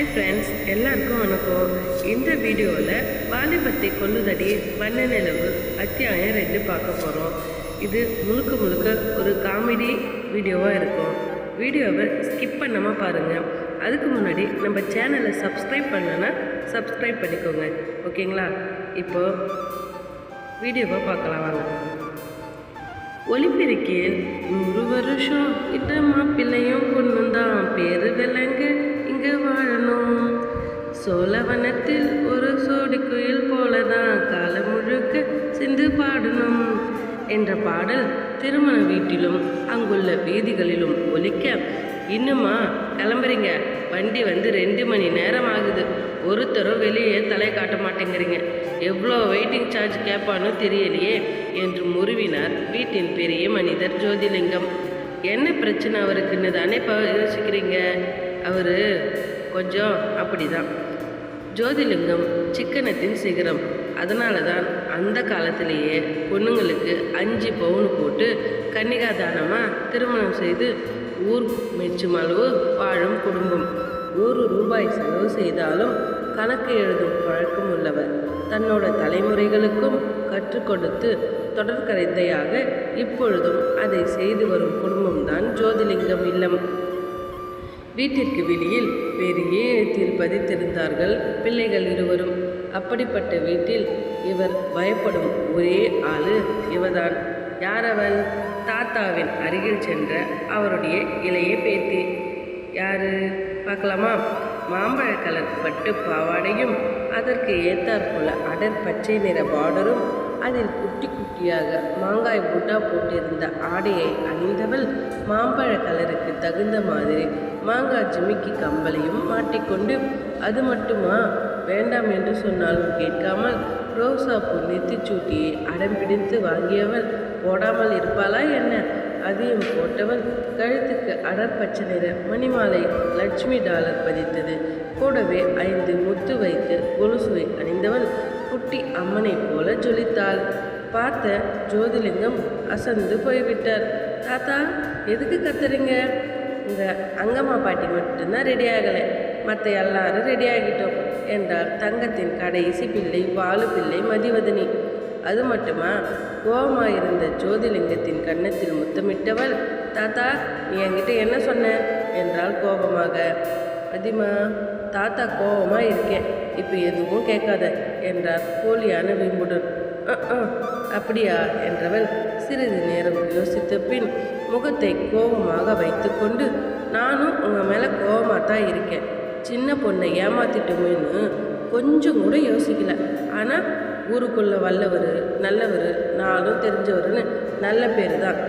Hi friends எல்லாருக்கும் வணக்கம். இந்த வீடியோவில் வாலிபத்தை கொல்லுதடி வண்ண நிலவு அத்தியாயம் ரெண்டு பார்க்க போகிறோம் இது முழுக்க முழுக்க ஒரு காமெடி வீடியோவாக இருக்கும். வீடியோவை ஸ்கிப் பண்ணாமல் பாருங்கள் அதுக்கு முன்னாடி நம்ம சேனலை சப்ஸ்கிரைப் பண்ணலன்னா சப்ஸ்கிரைப் பண்ணிக்கோங்க. ஓகேங்களா? இப்போ வீடியோவை பார்க்கலாம் வாங்க. ஒலிபெருக்கியில் நூறு வருஷம் இந்த மாப்பிள்ளையும் பொண்ணு தான் பேரு விலங்கு. இங்க வாழணும்? சோழவனத்தில் ஒரு சோடி குயில் போலதான் காலம் முழுக்க சிந்து பாடணும். என்ற பாடல் திருமண வீட்டிலும் அங்குள்ள வீதிகளிலும் ஒலிக்க. இன்னுமா கிளம்புறீங்க. வண்டி வந்து ரெண்டு மணி நேரம் ஆகுது. ஒருத்தரும் வெளியே தலை காட்ட மாட்டேங்கிறீங்க. எவ்வளோ வெயிட்டிங் சார்ஜ் கேட்பான்னு தெரியலையே என்று முருவினார் வீட்டின் பெரிய மனிதர் ஜோதிலிங்கம். என்ன பிரச்சனை அவருக்குன்னு தானே இப்போ யோசிக்கிறீங்க? அவர் கொஞ்சம் அப்படிதான். ஜோதிலிங்கம் சிக்கனத்தின் சிகரம். அதனால தான் அந்த காலத்திலேயே பொண்ணுங்களுக்கு அஞ்சு பவுன் போட்டு கன்னிகாதானமாக திருமணம் செய்து ஊர் மெச்சும் அளவு வாழும் குடும்பம். ஒரு ரூபாய் செலவு செய்தாலும் கணக்கு எழுதும் பழக்கம் உள்ளவர். தன்னோட தலைமுறைகளுக்கும் கற்றுக் கொடுத்து இப்பொழுதும் அதை செய்து வரும் குடும்பம்தான் ஜோதிலிங்கம் இல்லம். வீட்டிற்கு வெளியில் பெரிய ஏழத்தில் பதித்திருந்தார்கள் பிள்ளைகள் இருவரும் அப்படிப்பட்ட வீட்டில் இவர் பயப்படும் ஒரே ஆளு இவதான் யாரவள் தாத்தாவின் அருகில் சென்ற அவருடைய இளைய பேத்தி. யாரு? பார்க்கலாமா? மாம்பழ கலர் பட்டு பாவாடையும் அதற்கு ஏத்தாற்போல அடர் பச்சை நிற பார்டரும் அதில் குட்டி குட்டியாக மாங்காய் பூட்டா போட்டிருந்த ஆடையை அணிந்தவள் மாம்பழ கலருக்கு தகுந்த மாதிரி மாங்காய் ஜிமிக்கி கம்பலையும் மாட்டிக்கொண்டு அது மட்டுமா? வேண்டாம் என்று சொன்னாலும் கேட்காமல் ரோசா பூ நெத்திச்சூட்டியை அடம் பிடித்து வாங்கியவள் போடாமல் இருப்பாளா என்ன? அதையும் போட்டவள் கழுத்துக்கு அடற்பச்சை நிற மணிமாலை லட்சுமி டாலர் பதித்தது. கூடவே ஐந்து முத்து வைத்து கொலுசுவை அணிந்தவள் குட்டி அம்மனைப் போல ஜொலித்தாள். பார்த்த ஜோதிலிங்கம் அசந்து போய்விட்டார். தாத்தா எதுக்கு கத்துறீங்க? இந்த அங்கம்மா பாட்டி மட்டும்தான் ரெடி ஆகலை. மற்ற எல்லாரும் ரெடி ஆகிட்டோம் என்றார் தங்கத்தின் கடைசி பிள்ளை வாலு பிள்ளை மதிவதனி. அது மட்டுமா? கோபமாக இருந்த ஜோதிலிங்கத்தின் கன்னத்தில் முத்தமிட்டவள் தாத்தா நீ என்கிட்ட என்ன சொன்ன? என்றாள் கோபமாக. அதிமா தாத்தா கோபமாக இருக்கேன். இப்போ எதுவும் கேட்காத என்றார் போலியான வீம்புடன். அப்படியா? என்றவள் சிறிது நேரம் யோசித்த பின் முகத்தை கோபமாக வைத்துக்கொண்டு நானும் உங்கள் மேலே கோபமாக தான் இருக்கேன். சின்ன பொண்ணை ஏமாத்திட்டோமேன்னு கொஞ்சம் கூட யோசிக்கல. ஆனால் ஊருக்குள்ள வல்லவர் நல்லவர் நானும் தெரிஞ்சவர்னு நல்ல பேர் தான்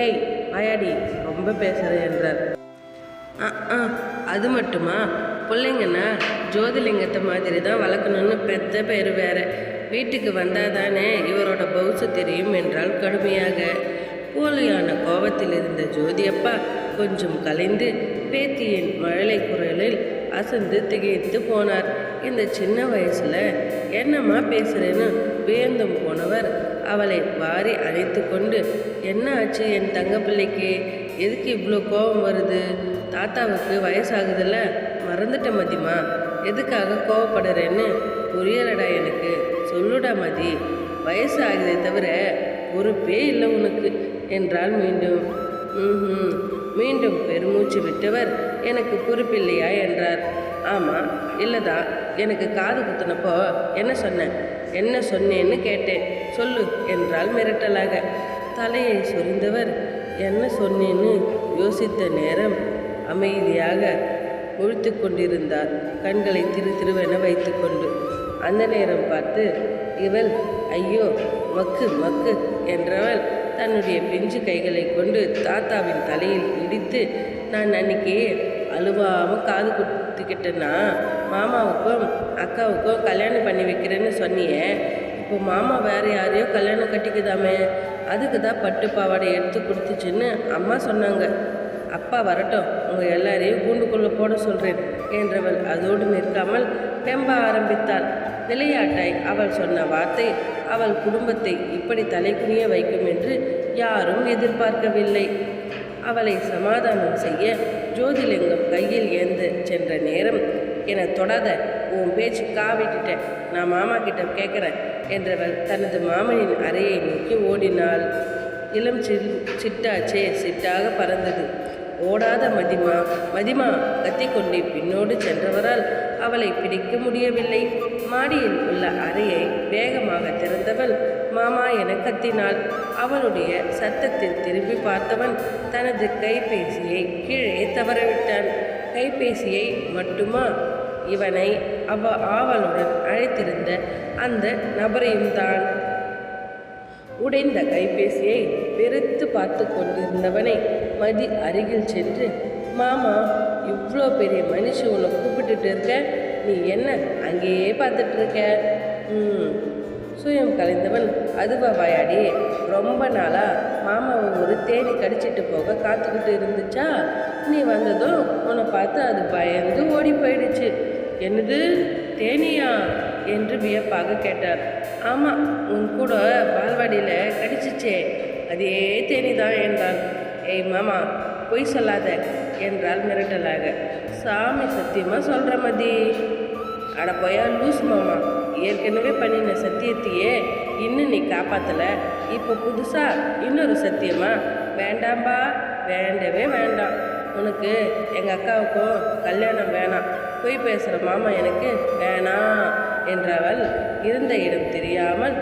ஏய் வாயாடி ரொம்ப பேசுகிற என்றார். ஆ ஆ அது மட்டுமா? பிள்ளைங்கன்னா ஜோதிலிங்கத்தை மாதிரி தான் வளர்க்கணும்னு பெத்த பேர் வேற. வீட்டுக்கு வந்தால் தானே இவரோட பவுசு தெரியும் என்றால் கடுமையாக. ஓலையான கோபத்தில் இருந்த ஜோதியப்பா கொஞ்சம் கலைந்து பேத்தியின் மழலை குரலில் அசந்து திகைத்து போனார். இந்த சின்ன வயசுல என்னம்மா பேசுறேன்னு வியந்தும் போனவர். அவளை வாரி அணைத்து கொண்டு என்ன ஆச்சு என் தங்க பிள்ளைக்கு எதுக்கு இவ்வளோ கோபம் வருது? தாத்தாவுக்கு வயசாகுதுல்ல மறந்துட்ட மதிமா. எதுக்காக கோவப்படுறேன்னு புரியலடா எனக்கு. சொல்லுடா மதி. வயசு ஆகுதே தவிர பொறுப்பே இல்லை உனக்கு. என்றால் மீண்டும். மீண்டும் பெருமூச்சு விட்டவர் எனக்கு பொறுப்பில்லையா என்றார். ஆமாம் இல்லைதா. எனக்கு காது குத்துனப்போ என்ன சொன்னேன் என்ன சொன்னேன்னு கேட்டேன். சொல்லு என்றால் மிரட்டலாக. தலையை சொரிந்தவர் என்ன சொன்னேன்னு யோசித்த நேரம் அமைதியாக முழித்து கொண்டிருந்தார். கண்களை திரு திருவென வைத்துக்கொண்டு அந்த நேரம் பார்த்து இவள் ஐயோ மக்கு மக்கு என்றவள் தன்னுடைய பிஞ்சு கைகளை கொண்டு தாத்தாவின் தலையில் இடித்து நான் அன்னைக்கு அழுவாமல் காது குத்துக்கிட்டேன்னா மாமாவுக்கும் அக்காவுக்கும் கல்யாணம் பண்ணி வைக்கிறேன்னு சொன்னியே. இப்போ மாமா வேற யாரையோ கல்யாணம் கட்டிக்குதாமே. அதுக்கு தான் பட்டு பாவாடை எடுத்து கொடுத்துச்சுன்னு அம்மா சொன்னாங்க. அப்பா வரட்டும் உங்கள் எல்லாரையும் கூண்டுக்குள்ளே போட சொல்கிறேன் என்றவள் அதோடு நிற்காமல் நம்ப ஆரம்பித்தாள். விளையாட்டாய் அவள் சொன்ன வார்த்தை அவள் குடும்பத்தை இப்படி தலைக்குனிய வைக்கும் என்று யாரும் எதிர்பார்க்கவில்லை. அவளை சமாதானம் செய்ய ஜோதிலிங்கம் கையில் ஏந்து சென்ற நேரம் என்னை தொடாத உன் பேச்சு காவிட்டுட்டேன். நான் மாமா கிட்ட கேட்குறேன் என்றவள் தனது மாமனின் அறையை நோக்கி ஓடினாள். இளம் சில் சிட்டாச்சே சிட்டாக பறந்தது. ஓடாத மதிமா மதிமா கத்திக்கொண்டே பின்னோடு சென்றவரால் அவளை பிடிக்க முடியவில்லை. மாடியில் உள்ள அறையை வேகமாக திறந்தவள் மாமா என கத்தினாள். அவளுடைய சத்தத்தில் திரும்பி பார்த்தவன் தனது கைபேசியை கீழே தவறவிட்டான். கைபேசியை மட்டுமா? இவனை அவ ஆவலுடன் அழைத்திருந்த அந்த நபரையும் தான். உடைந்த கைபேசியை வெறுத்து பார்த்து கொண்டிருந்தவனை மதி அருகில் சென்று மாமா இவ்வளோ பெரிய மனுஷன் உன்னை கூப்பிட்டுட்டு இருக்க. நீ என்ன அங்கேயே பார்த்துட்டு இருக்க? சுயம் கலைந்தவன் அதுவா வாயாடி. ரொம்ப நாளாக மாமாவை ஒரு தேனி கடிச்சிட்டு போக காத்துக்கிட்டு இருந்துச்சா? நீ வந்ததும் உன்னை பார்த்து அது பயந்து ஓடி போயிடுச்சு. என்னது? தேனியா? என்று வியப்பாக கேட்டார். ஆமாம் உன் கூட பால்வாடியில் கடிச்சிச்சே. அதே தேனி தான் என்றான். ஏய் மாமா பொய் சொல்லாத என்றால் மிரட்டலாக. சாமி சத்தியமாக சொல்கிற மதி. அட பொயா லூஸ் மாமா. ஏற்கனவே பண்ணின சத்தியத்தையே இன்னும் நீ காப்பாற்றலை இப்போ புதுசாக இன்னொரு சத்தியமா? வேண்டாம்பா வேண்டவே வேண்டாம். உனக்கு எங்கள் அக்காவுக்கும் கல்யாணம் வேணாம். பொய் பேசுகிற மாமா எனக்கு வேணாம் என்றவள் இருந்த இடம் தெரியாமல்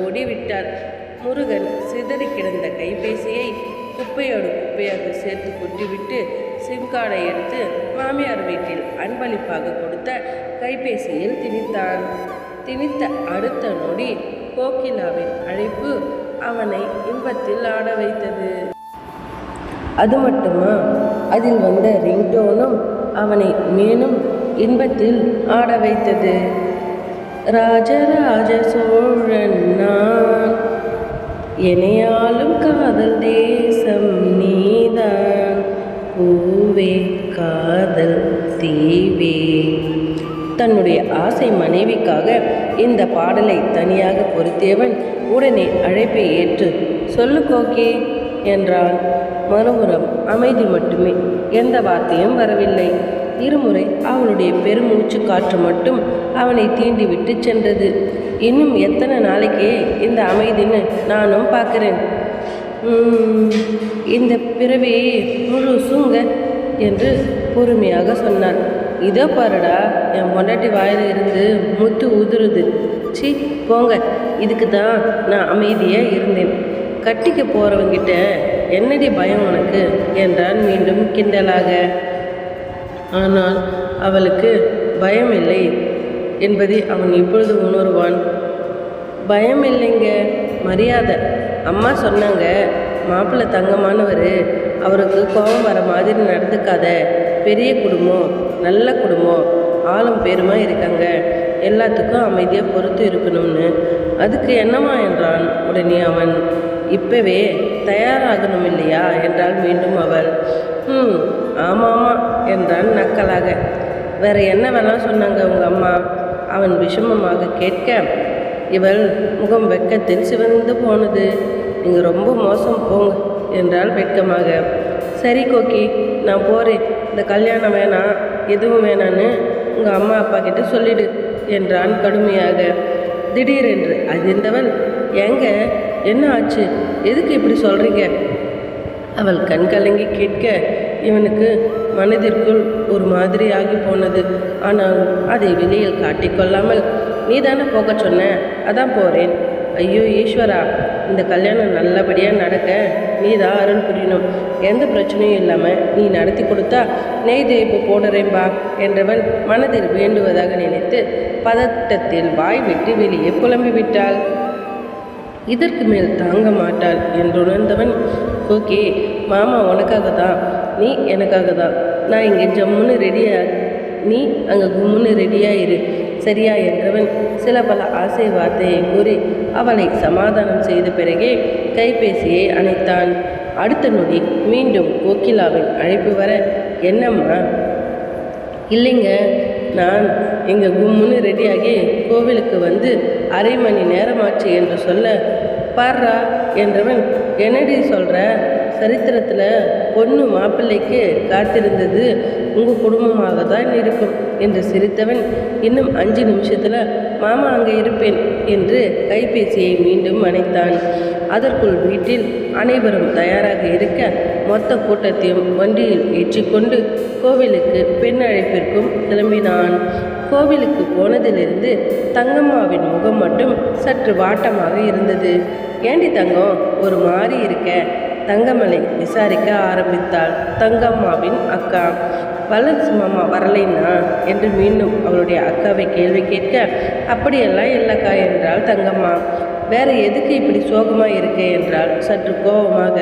ஓடி விட்டாள் முருகன் சிதறி கிடந்த கைபேசியை குப்பையோடு குப்பையாக சேர்த்து கொட்டிவிட்டு சிம் கார்டை எடுத்து மாமியார் வீட்டில் அன்பளிப்பாக கொடுத்த கைபேசியில் திணித்தான். திணித்த அடுத்த நொடி கோகிலாவின் அழைப்பு அவனை இன்பத்தில் ஆட வைத்தது. அது மட்டுமா? அதில் வந்த ரிங்டோனும் அவனை மேலும் இன்பத்தில் ஆட வைத்தது. ராஜராஜ சோழன் நான். எனையாலும் காதல் தே காதல் தன்னுடைய ஆசை மனைவிக்காக இந்த பாடலை தனியாக பொருத்தியவன் உடனே அழைப்பை ஏற்று சொல்லு கோக்கே என்றான். மறுபுறம் அமைதி மட்டுமே எந்த வார்த்தையும் வரவில்லை. இருமுறை அவனுடைய பெருமூச்சு காற்று மட்டும் அவனை தீண்டிவிட்டு சென்றது. இன்னும் எத்தனை நாளைக்கே இந்த அமைதின்னு நானும் பார்க்குறேன். இந்த பிறவியே முழு சூங்க என்று பொறுமையாக சொன்னான். இதோ பாருடா என் பொண்டாட்டி வாயில் இருந்து முத்து உதிருது. சி போங்க. இதுக்கு தான் நான் அமைதியாக இருந்தேன். கட்டிக்க போகிறவங்கிட்ட என்னடி பயம் உனக்கு? என்றான் மீண்டும் கிண்டலாக. ஆனால் அவளுக்கு பயம் இல்லை என்பதை அவன் இப்பொழுது உணர்வான். பயம் இல்லைங்க மரியாதை. அம்மா சொன்னாங்க மாப்பிள்ளை தங்கமானவர் அவருக்கு கோபம் வர மாதிரி நடந்துக்காத. பெரிய குடும்பம் நல்ல குடும்பம் ஆளும் பேருமா இருக்காங்க. எல்லாத்துக்கும் அமைதியாக பொறுத்து இருக்கணும்னு. அதுக்கு என்னமா என்றான் உடனே அவன். இப்பவே தயாராகணும் இல்லையா என்றாள் மீண்டும் அவள். ம் ஆமாம்மா என்றான் நக்கலாக. வேற என்ன வேணால் சொன்னாங்க உங்கள் அம்மா? அவன் விஷமமாக கேட்க இவள் முகம் வெட்கத்தில் சிவந்து போனது. நீங்கள் ரொம்ப மோசம் போங்க என்றாள் வெட்கமாக சரி கோக்கி நான் போகிறேன் இந்த கல்யாணம் வேணாம் எதுவும் வேணான்னு உங்கள் அம்மா அப்பா கிட்ட சொல்லிடு என்றான் கடுமையாக. திடீரென்று அதிர்ந்தவள் ஏங்க என்ன ஆச்சு? எதுக்கு இப்படி சொல்கிறீங்க அவள் கண் கலங்கி கேட்க இவனுக்கு மனதிற்குள் ஒரு மாதிரி ஆகி போனது. ஆனால் அதை வெளியில் காட்டிக்கொள்ளாமல் நீ தானே போக சொன்ன? அதான் போகிறேன் ஐயோ ஈஸ்வரா இந்த கல்யாணம் நல்லபடியாக நடக்க நீ தான் அருள் புரியணும். எந்த பிரச்சனையும் இல்லாமல் நீ நடத்தி கொடுத்தா நெய் தேய்ப்பு போடுறேன்பா என்றவன் மனதில் வேண்டுவதாக நினைத்து பதட்டத்தில் வாய் விட்டு வெளியே புலம்பி விட்டாள் இதற்கு மேல் தாங்க மாட்டாள் என்று உணர்ந்தவன் ஓகே மாமா உனக்காக தான் நீ எனக்காக தான் நான் இங்கே ஜம்முன்னு ரெடியா நீ அங்கே கும்முன்னு ரெடியாக இரு. சரியா என்றவன் சில பல ஆசை வார்த்தையை கூறி அவளை சமாதானம் செய்த பிறகே கைபேசியை அணைத்தான். அடுத்த நொடி மீண்டும் கோகிலாவின் அழைப்பு வர என்னம்மா? இல்லைங்க நான் எங்கள் கும்முன்னு ரெடியாகி கோவிலுக்கு வந்து அரை மணி நேரமாச்சு என்று சொல்ல பார்றா என்றவன் என்னடி சொல்கிற சரித்திரத்தில் பொண்ணு மாப்பிள்ளைக்கு காத்திருந்தது உங்கள் குடும்பமாக தான் இருக்கும் என்று சிரித்தவன் இன்னும் அஞ்சு நிமிஷத்தில் மாமா அங்கே இருப்பேன் என்று கைபேசியை மீண்டும் அணைத்தான். அதற்குள் வீட்டில் அனைவரும் தயாராக இருக்க மொத்த கூட்டத்தையும் வண்டியில் ஏற்றிக்கொண்டு கோவிலுக்கு பெண் அழைப்பிற்கும் கிளம்பினான். கோவிலுக்கு போனதிலிருந்து தங்கம்மாவின் முகம் மட்டும் சற்று வாட்டமாக இருந்தது. ஏண்டி தங்கம் ஒரு மாதிரி இருக்க? தங்கமலை விசாரிக்க ஆரம்பித்தாள் தங்கம்மாவின் அக்கா. வளர்ச்சி மாமா வரலைன்னா? என்று மீண்டும் அவளுடைய அக்காவை கேள்வி கேட்க அப்படியெல்லாம் இல்லைக்கா என்றாள் தங்கம்மா. வேற எதுக்கு இப்படி சோகமாக இருக்கே? என்றால் சற்று கோபமாக.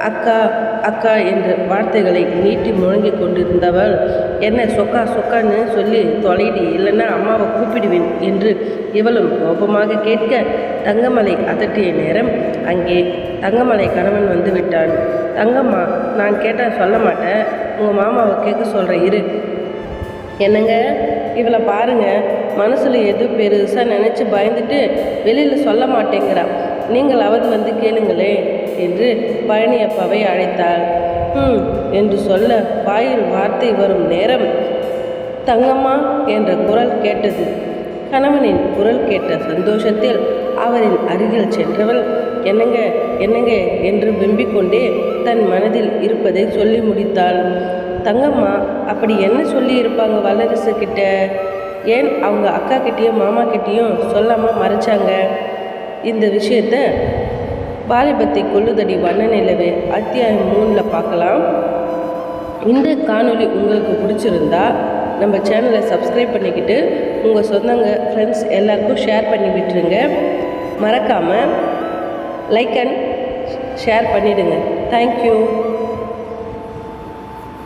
அக்கா அக்கா என்ற வார்த்தைகளை நீட்டி முழங்கிக் கொண்டிருந்தவள் என்ன சொக்கா சொக்கான்னு சொல்லி தொலைடி இல்லைன்னா அம்மாவை கூப்பிடுவேன் என்று இவளும் கோபமாக கேட்க தங்கமலை அதட்டிய நேரம் அங்கே தங்கமலை கணவன் வந்து விட்டான். தங்கம்மா நான் கேட்டால் சொல்ல மாட்டேன். உங்கள் மாமாவை கேட்க சொல்கிறேன் இரு. என்னங்க? இவளை பாருங்கள் மனசில் எது பெருசாக நினச்சி பயந்துட்டு வெளியில் சொல்ல மாட்டேங்கிறா. நீங்களாவது வந்து கேளுங்களேன். என்று பழனியப்பாவை அழைத்தாள். ம் என்று சொல்ல வாயில் வார்த்தை வரும் நேரம் தங்கம்மா என்ற குரல் கேட்டது. கணவனின் குரல் கேட்ட சந்தோஷத்தில் அவரின் அருகில் சென்றவள் என்னங்க என்னங்க? என்று வெம்பிக் கொண்டே தன் மனதில் இருப்பதை சொல்லி முடித்தாள். தங்கம்மா அப்படி என்ன சொல்லி இருப்பாங்க வல்லரசு கிட்ட? ஏன் அவங்க அக்கா கிட்டேயும் மாமா கிட்டேயும் சொல்லாமல் மறைச்சாங்க? இந்த விஷயத்த வாலிபத்தை கொள்ளுதடி வண்ண நிலவு. அத்தியாயம் மூணில் பார்க்கலாம். இந்த காணொளி உங்களுக்கு பிடிச்சிருந்தா நம்ம சேனலை சப்ஸ்கிரைப் பண்ணிக்கிட்டு உங்கள் சொந்தங்க ஃப்ரெண்ட்ஸ் எல்லாருக்கும் ஷேர் பண்ணி விட்டுருங்க. மறக்காமல் லைக் அண்ட் ஷேர் பண்ணிவிடுங்க தேங்க்யூ